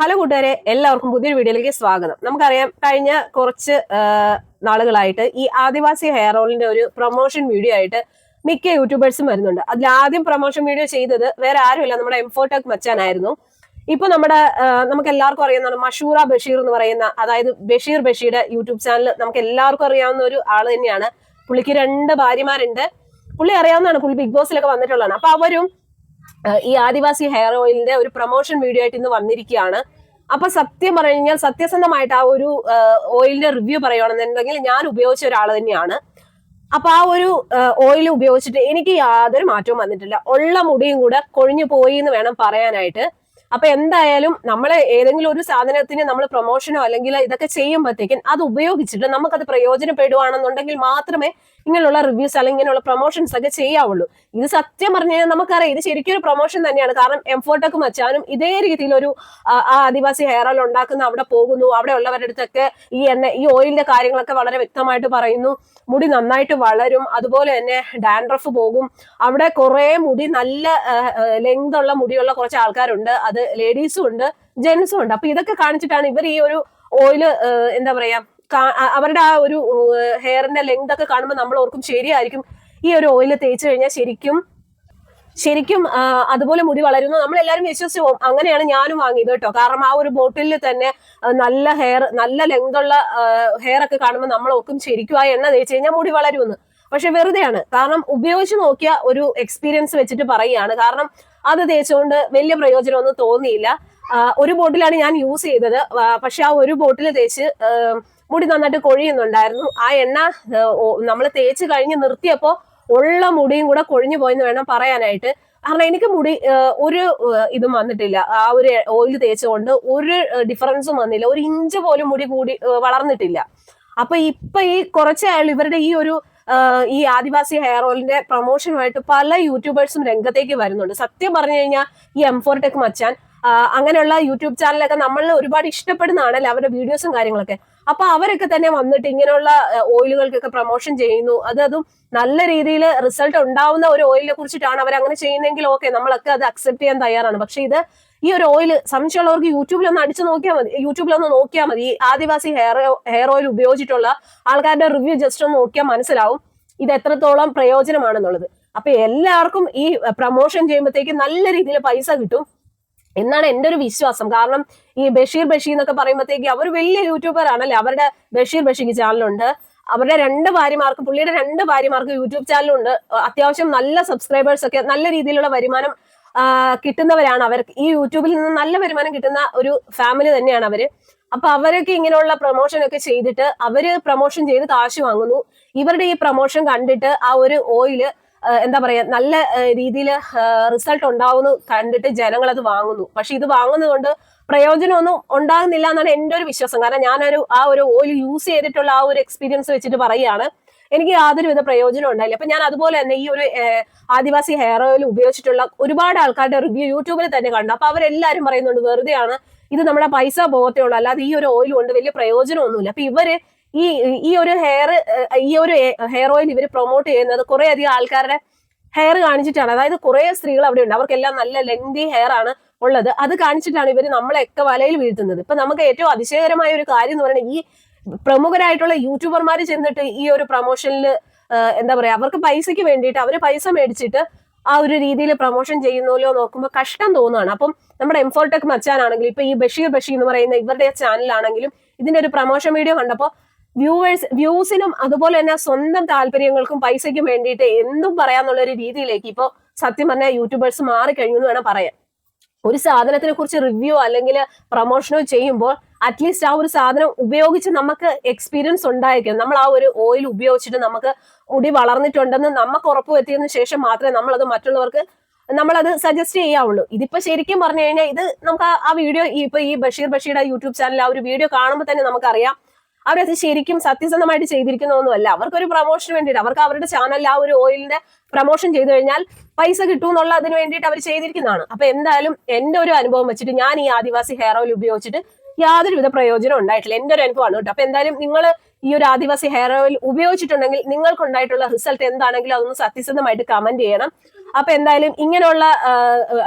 Hello കൂട്ടുകാരെ എല്ലാവർക്കും പുതിയൊരു വീഡിയോയിലേക്ക് സ്വാഗതം. നമുക്കറിയാം കഴിഞ്ഞ കുറച്ച് നാളുകളായിട്ട് ഈ ആദിവാസി ഹെയർ ഓയിലിന്റെ ഒരു പ്രൊമോഷൻ വീഡിയോ ആയിട്ട് മിക്ക യൂട്യൂബേഴ്സും വരുന്നുണ്ട്. അതിൽ ആദ്യം പ്രൊമോഷൻ വീഡിയോ ചെയ്തത് വേറെ ആരുമില്ല നമ്മുടെ എംഫോടെക് മച്ചാനായിരുന്നു ഇപ്പൊ നമ്മുടെ നമുക്ക് എല്ലാവർക്കും അറിയാവുന്ന മഷൂറ ബഷീർ എന്ന് പറയുന്ന അതായത് ബഷീർ ബഷീയുടെ യൂട്യൂബ് ചാനൽ നമുക്ക് എല്ലാവർക്കും അറിയാവുന്ന ഒരു ആൾ തന്നെയാണ്. പുള്ളിക്ക് രണ്ട് ഭാര്യമാരുണ്ട്. പുള്ളി അറിയാവുന്നതാണ് പുള്ളി ബിഗ് ബോസിലൊക്കെ വന്നിട്ടുള്ളതാണ്. അപ്പൊ അവരും ഈ ആദിവാസി ഹെയർ ഓയിലിന്റെ ഒരു പ്രൊമോഷൻ വീഡിയോ ആയിട്ട് ഇന്ന് വന്നിരിക്കുകയാണ്. അപ്പൊ സത്യം പറഞ്ഞു കഴിഞ്ഞാൽ സത്യസന്ധമായിട്ട് ആ ഒരു ഓയിലിന്റെ റിവ്യൂ പറയുകയാണെന്നുണ്ടെങ്കിൽ ഞാൻ ഉപയോഗിച്ച ഒരാൾ തന്നെയാണ്. അപ്പൊ ആ ഒരു ഓയിൽ ഉപയോഗിച്ചിട്ട് എനിക്ക് യാതൊരു മാറ്റവും വന്നിട്ടില്ല. ഉള്ള മുടിയും കൂടെ കൊഴിഞ്ഞു പോയി എന്ന് വേണം പറയാനായിട്ട്. അപ്പൊ എന്തായാലും നമ്മൾ ഏതെങ്കിലും ഒരു സാധനത്തിന് നമ്മൾ പ്രൊമോഷനോ അല്ലെങ്കിൽ ഇതൊക്കെ ചെയ്യുമ്പോഴത്തേക്കും അത് ഉപയോഗിച്ചിട്ട് നമുക്കത് പ്രയോജനപ്പെടുവാണെന്നുണ്ടെങ്കിൽ മാത്രമേ ഇങ്ങനെയുള്ള റിവ്യൂസ് അല്ലെങ്കിൽ ഇങ്ങനെയുള്ള പ്രൊമോഷൻസ് ഒക്കെ ചെയ്യാവുള്ളൂ. ഇത് സത്യം പറഞ്ഞു കഴിഞ്ഞാൽ നമുക്കറിയാം. ഇത് ശരിക്കും ഒരു പ്രൊമോഷൻ തന്നെയാണ്. കാരണം എംഫോട്ടൊക്കെ മച്ചാനും ഇതേ ആ, ആ ആദിവാസി ഹെയർ ഓയിൽ ഉണ്ടാക്കുന്ന അവിടെ പോകുന്നു. അവിടെ ഉള്ളവരുടെ അടുത്തൊക്കെ ഈ എണ്ണ ഈ ഓയിലിന്റെ കാര്യങ്ങളൊക്കെ വളരെ വ്യക്തമായിട്ട് പറയുന്നു. മുടി നന്നായിട്ട് വളരും. അതുപോലെ തന്നെ ഡാൻഡ്രഫ് പോകും. അവിടെ കുറെ മുടി നല്ല ലെങ്ത് ഉള്ള മുടിയുള്ള കുറച്ച് ആൾക്കാരുണ്ട്. അത് ലേഡീസും ഉണ്ട് ജെന്റ്സും ഉണ്ട്. അപ്പൊ ഇതൊക്കെ കാണിച്ചിട്ടാണ് ഇവർ ഈ ഒരു ഓയിൽ എന്താ പറയാ അവരുടെ ആ ഒരു ഹെയറിന്റെ ലെങ്ത് ഒക്കെ കാണുമ്പോൾ നമ്മൾ ഓർക്കും ശരിയായിരിക്കും. ഈ ഒരു ഓയിൽ തേച്ച് കഴിഞ്ഞാൽ ശരിക്കും ശരിക്കും അതുപോലെ മുടി വളരുന്നു. നമ്മൾ എല്ലാവരും വിശ്വസിച്ച് പോകും. അങ്ങനെയാണ് ഞാനും വാങ്ങിയത് കേട്ടോ. കാരണം ആ ഒരു ബോട്ടിലിൽ തന്നെ നല്ല ഹെയർ നല്ല ലെങ്ത് ഉള്ള ഹെയർ ഒക്കെ കാണുമ്പോൾ നമ്മൾ ശരിക്കും ആ എണ്ണ തേച്ച് കഴിഞ്ഞാൽ മുടി വളരുമെന്ന്. പക്ഷെ വെറുതെയാണ്. കാരണം ഉപയോഗിച്ച് നോക്കിയ ഒരു എക്സ്പീരിയൻസ് വെച്ചിട്ട് പറയുകയാണ്. കാരണം അത് തേച്ചുകൊണ്ട് വലിയ പ്രയോജനമൊന്നും തോന്നിയില്ല. ഒരു ബോട്ടിലാണ് ഞാൻ യൂസ് ചെയ്തത്. പക്ഷെ ആ ഒരു ബോട്ടിൽ തേച്ച് മുടി നന്നായിട്ട് കൊഴിയുന്നുണ്ടായിരുന്നു. ആ എണ്ണ നമ്മൾ തേച്ച് കഴിഞ്ഞ് നിർത്തിയപ്പോൾ ഉള്ള മുടിയും കൂടെ കൊഴിഞ്ഞു പോയെന്ന് വേണം പറയാനായിട്ട്. കാരണം എനിക്ക് മുടി ഒരു ഇതും വന്നിട്ടില്ല. ആ ഒരു ഓയിൽ തേച്ചുകൊണ്ട് ഒരു ഡിഫറൻസും വന്നില്ല. ഒരു ഇഞ്ച് പോലും മുടി കൂടി വളർന്നിട്ടില്ല. അപ്പൊ ഇപ്പൊ ഈ കുറച്ചായാലും ഇവരുടെ ഈ ഒരു ഈ ആദിവാസി ഹെയർ ഓയിലിന്റെ പ്രൊമോഷനുമായിട്ട് പല യൂട്യൂബേഴ്സും രംഗത്തേക്ക് വരുന്നുണ്ട്. സത്യം പറഞ്ഞു കഴിഞ്ഞാൽ ഈ എംഫോർടെക് മച്ചാൻ ആ, അങ്ങനെയുള്ള യൂട്യൂബ് ചാനലൊക്കെ നമ്മൾ ഒരുപാട് ഇഷ്ടപ്പെടുന്നതാണല്ലോ അവരുടെ വീഡിയോസും കാര്യങ്ങളൊക്കെ. അപ്പൊ അവരൊക്കെ തന്നെ വന്നിട്ട് ഇങ്ങനെയുള്ള ഓയിലുകൾക്കൊക്കെ പ്രൊമോഷൻ ചെയ്യുന്നു. അത് അതും നല്ല രീതിയിൽ റിസൾട്ട് ഉണ്ടാവുന്ന ഒരു ഓയിലിനെ കുറിച്ചിട്ടാണ് അവർ അങ്ങനെ ചെയ്യുന്നതെങ്കിൽ ഓക്കെ നമ്മളൊക്കെ അത് അക്സെപ്റ്റ് ചെയ്യാൻ തയ്യാറാണ്. പക്ഷെ ഇത് ഈ ഒരു ഓയിൽ സംശയമുള്ളവർക്ക് യൂട്യൂബിൽ ഒന്ന് അടിച്ചു നോക്കിയാൽ മതി. യൂട്യൂബിൽ ഒന്ന് നോക്കിയാൽ മതി. ആദിവാസി ഹെയർ ഹെയർ ഓയിൽ ഉപയോഗിച്ചിട്ടുള്ള ആൾക്കാരുടെ റിവ്യൂ ജസ്റ്റ് ഒന്ന് നോക്കിയാൽ മനസ്സിലാവും ഇത് എത്രത്തോളം പ്രയോജനമാണെന്നുള്ളത്. അപ്പൊ എല്ലാവർക്കും ഈ പ്രൊമോഷൻ ചെയ്യുമ്പോഴത്തേക്ക് നല്ല രീതിയിൽ പൈസ കിട്ടും. എന്നാണ് എന്റെ ഒരു വിശ്വാസം. കാരണം ഈ ബഷീർ ബഷീർ എന്നൊക്കെ പറയുമ്പോഴത്തേക്ക് അവർ വലിയ യൂട്യൂബർ ആണല്ലേ? അവരുടെ ബഷീർ ബഷീർ ചാനലുണ്ട് അവരുടെ രണ്ട് ഭാര്യമാർക്ക് പുള്ളിയുടെ രണ്ട് ഭാര്യമാർക്ക് യൂട്യൂബ് ചാനലുണ്ട് അത്യാവശ്യം നല്ല സബ്സ്ക്രൈബേഴ്സ് ഒക്കെ നല്ല രീതിയിലുള്ള വരുമാനം കിട്ടുന്നവരാണ് അവർക്ക് ഈ യൂട്യൂബിൽ നിന്ന് നല്ല വരുമാനം കിട്ടുന്ന ഒരു ഫാമിലി തന്നെയാണ് അവർ. അപ്പൊ അവരൊക്കെ ഇങ്ങനെയുള്ള പ്രൊമോഷൻ ഒക്കെ ചെയ്തിട്ട് അവർ പ്രൊമോഷൻ ചെയ്ത് കാശ് വാങ്ങുന്നു. ഇവരുടെ ഈ പ്രൊമോഷൻ കണ്ടിട്ട് ആ ഒരു ഓയിൽ എന്താ പറയാ നല്ല രീതിയിൽ റിസൾട്ട് ഉണ്ടാവുന്നു കണ്ടിട്ട് ജനങ്ങൾ അത് വാങ്ങുന്നു. പക്ഷെ ഇത് വാങ്ങുന്നതുകൊണ്ട് പ്രയോജനമൊന്നും ഉണ്ടാകുന്നില്ല എന്നാണ് എന്റെ ഒരു വിശ്വാസം. കാരണം ഞാനൊരു ആ ഒരു ഓയിൽ യൂസ് ചെയ്തിട്ടുള്ള ആ ഒരു എക്സ്പീരിയൻസ് വെച്ചിട്ട് പറയുകയാണ്. എനിക്ക് യാതൊരുവിധ പ്രയോജനം ഉണ്ടായില്ല. അപ്പൊ ഞാൻ അതുപോലെ തന്നെ ഈ ഒരു ആദിവാസി ഹെയർ ഓയിൽ ഉപയോഗിച്ചിട്ടുള്ള ഒരുപാട് ആൾക്കാരുടെ റിവ്യൂ യൂട്യൂബിൽ തന്നെ കണ്ടു. അപ്പൊ അവരെല്ലാരും പറയുന്നുണ്ട് വെറുതെയാണ്. ഇത് നമ്മുടെ പൈസ പോകത്തേ ഉള്ളൂ. അല്ലാതെ ഈ ഒരു ഓയിൽ കൊണ്ട് വലിയ പ്രയോജനമൊന്നുമില്ല. അപ്പൊ ഇവർ ഈ ഈ ഒരു ഹെയർ ഈ ഒരു ഹെയർ ഓയിൽ ഇവർ പ്രൊമോട്ട് ചെയ്യുന്നത് കുറെ അധികം ആൾക്കാരുടെ ഹെയർ കാണിച്ചിട്ടാണ്. അതായത് കുറെ സ്ത്രീകൾ അവിടെ ഉണ്ട്. അവർക്കെല്ലാം നല്ല ലെങ്തി ഹെയർ ആണ് ഉള്ളത്. അത് കാണിച്ചിട്ടാണ് ഇവർ നമ്മളെയൊക്കെ വലയിൽ വീഴ്ത്തുന്നത്. ഇപ്പൊ നമുക്ക് ഏറ്റവും അതിശയകരമായ ഒരു കാര്യം എന്ന് പറയുന്നത് ഈ പ്രമുഖരായിട്ടുള്ള യൂട്യൂബർമാർ ചെന്നിട്ട് ഈ ഒരു പ്രൊമോഷനിൽ എന്താ പറയാ അവർക്ക് പൈസയ്ക്ക് വേണ്ടിയിട്ട് അവർ പൈസ മേടിച്ചിട്ട് ആ ഒരു രീതിയിൽ പ്രൊമോഷൻ ചെയ്യുന്നല്ലോ നോക്കുമ്പോൾ കഷ്ടം തോന്നുകയാണ് അപ്പം നമ്മുടെ എംഫോർടെക് മച്ചാനാണെങ്കിലും ഇപ്പൊ ഈ ബഷീർ ബഷീർ എന്ന് പറയുന്ന ഇവരുടെ ചാനലാണെങ്കിലും ഇതിന്റെ ഒരു പ്രൊമോഷൻ വീഡിയോ കണ്ടപ്പോൾ വ്യൂവേഴ്സ് വ്യൂസിനും അതുപോലെ തന്നെ സ്വന്തം താല്പര്യങ്ങൾക്കും പൈസയ്ക്കും വേണ്ടിയിട്ട് എന്തും പറയാന്നുള്ള ഒരു രീതിയിലേക്ക് ഇപ്പോൾ സത്യം പറഞ്ഞാൽ യൂട്യൂബേഴ്സ് മാറിക്കഴിഞ്ഞു എന്ന് വേണം പറയാൻ ഒരു സാധനത്തിനെ കുറിച്ച് റിവ്യൂ അല്ലെങ്കിൽ പ്രൊമോഷനോ ചെയ്യുമ്പോൾ അറ്റ്ലീസ്റ്റ് ആ ഒരു സാധനം ഉപയോഗിച്ച് നമുക്ക് എക്സ്പീരിയൻസ് ഉണ്ടായിരിക്കും നമ്മൾ ആ ഒരു ഓയിൽ ഉപയോഗിച്ചിട്ട് നമുക്ക് മുടി വളർന്നിട്ടുണ്ടെന്ന് നമുക്ക് ഉറപ്പ് വരുത്തിയതിനു ശേഷം മാത്രമേ നമ്മളത് മറ്റുള്ളവർക്ക് നമ്മളത് സജസ്റ്റ് ചെയ്യാവുള്ളൂ. ഇതിപ്പോ ശരിക്കും പറഞ്ഞു കഴിഞ്ഞാൽ ഇത് നമുക്ക് ആ- ആ വീഡിയോ ഇപ്പൊ ഈ ബഷീർ ബഷീർ യൂട്യൂബ് ചാനൽ ആ ഒരു വീഡിയോ കാണുമ്പോൾ തന്നെ നമുക്കറിയാം അവരത് ശരിക്കും സത്യസന്ധമായിട്ട് ചെയ്തിരിക്കുന്നൊന്നുമല്ല അവർക്കൊരു പ്രൊമോഷന് വേണ്ടിയിട്ട് അവർക്ക് അവരുടെ ചാനലിൽ ആ ഒരു ഓയിലിന്റെ പ്രൊമോഷൻ ചെയ്തു കഴിഞ്ഞാൽ പൈസ കിട്ടും എന്നുള്ള അതിന് വേണ്ടിയിട്ട് അവർ ചെയ്തിരിക്കുന്നതാണ്. അപ്പൊ എന്തായാലും എന്റെ ഒരു അനുഭവം വെച്ചിട്ട് ഞാൻ ഈ ആദിവാസി ഹെയർ ഓയിൽ ഉപയോഗിച്ചിട്ട് യാതൊരുവിധ പ്രയോജനം ഉണ്ടായിട്ടില്ല. എന്റെ ഒരു അനുഭവമാണ് കേട്ടോ. അപ്പൊ എന്തായാലും നിങ്ങൾ ഈ ഒരു ആദിവാസി ഹെയർ ഓയിൽ ഉപയോഗിച്ചിട്ടുണ്ടെങ്കിൽ നിങ്ങൾക്ക് ഉണ്ടായിട്ടുള്ള റിസൾട്ട് എന്താണെങ്കിലും അതൊന്ന് സത്യസന്ധമായിട്ട് കമന്റ് ചെയ്യണം. അപ്പൊ എന്തായാലും ഇങ്ങനെയുള്ള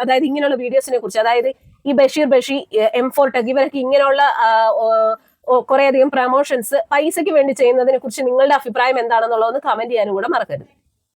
അതായത് ഇങ്ങനെയുള്ള വീഡിയോസിനെ കുറിച്ച് അതായത് ഈ Basheer Bashi M four tech ഇവരൊക്കെ ഇങ്ങനെയുള്ള കുറെ പ്രമോഷൻസ് പ്രൊമോഷൻസ് പൈസയ്ക്ക് വേണ്ടി ചെയ്യുന്നതിനെ കുറിച്ച് നിങ്ങളുടെ അഭിപ്രായം എന്താണെന്നുള്ളതൊന്ന് കമന്റ് ചെയ്യാനും കൂടെ മറക്കരുത്.